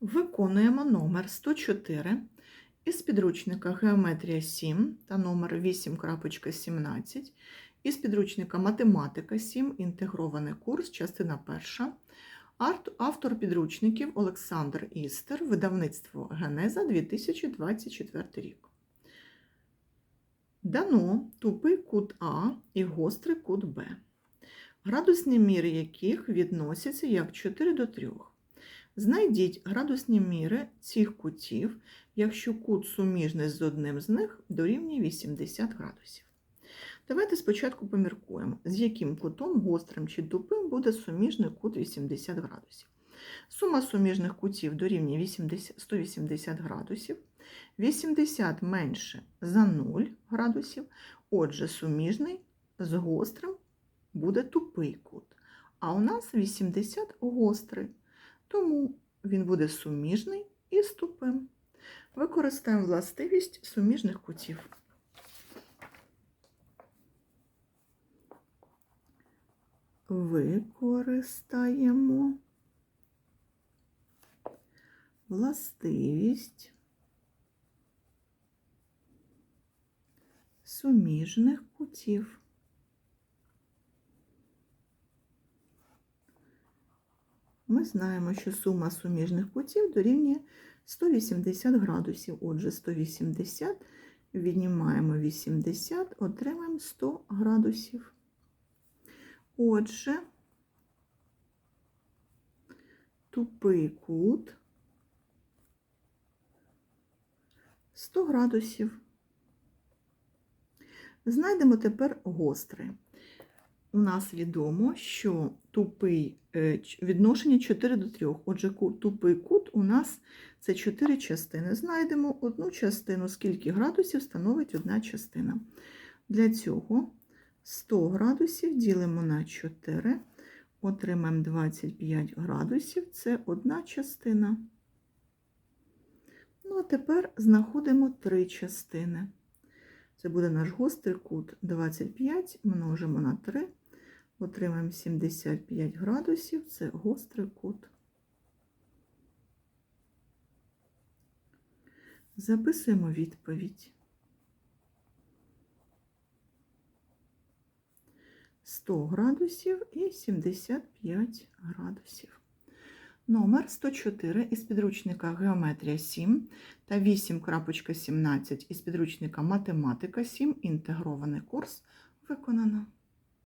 Виконуємо номер 104 із підручника Геометрія 7 та номер 8.17 із підручника Математика 7. Інтегрований курс, частина 1. Автор підручників Олександр Істер, видавництво Генеза 2024 рік. Дано тупий кут А і гострий кут Б, градусні міри яких відносяться як 4 до 3. Знайдіть градусні міри цих кутів, якщо кут суміжний з одним з них дорівнює 80 градусів. Давайте спочатку поміркуємо, з яким кутом гострим чи тупим буде суміжний кут 80 градусів. Сума суміжних кутів дорівнює 80 180 градусів, 80 менше за 0 градусів, отже, суміжний з гострим буде тупий кут. А у нас 80 гострий, тому він буде суміжний із тупим. Використаємо властивість суміжних кутів. Використаємо властивість суміжних кутів. Ми знаємо, що сума суміжних кутів дорівнює 180 градусів. Отже, 180 віднімаємо 80, отримаємо 100 градусів. Отже, тупий кут 100 градусів. Знайдемо тепер гострий. У нас відомо, що тупий е, відношення 4 до 3. Отже, тупий кут у нас це 4 частини. Знайдемо одну частину, скільки градусів становить одна частина. Для цього 100 градусів ділимо на 4, отримаємо 25 градусів, це одна частина. Ну, а тепер знаходимо три частини. Це буде наш гострий кут 25, множимо на 3, отримаємо 75 градусів, це гострий кут. Записуємо відповідь. 100 градусів і 75 градусів. Номер 104 із підручника Геометрія 7 та 8.17 із підручника Математика 7. Інтегрований курс виконано.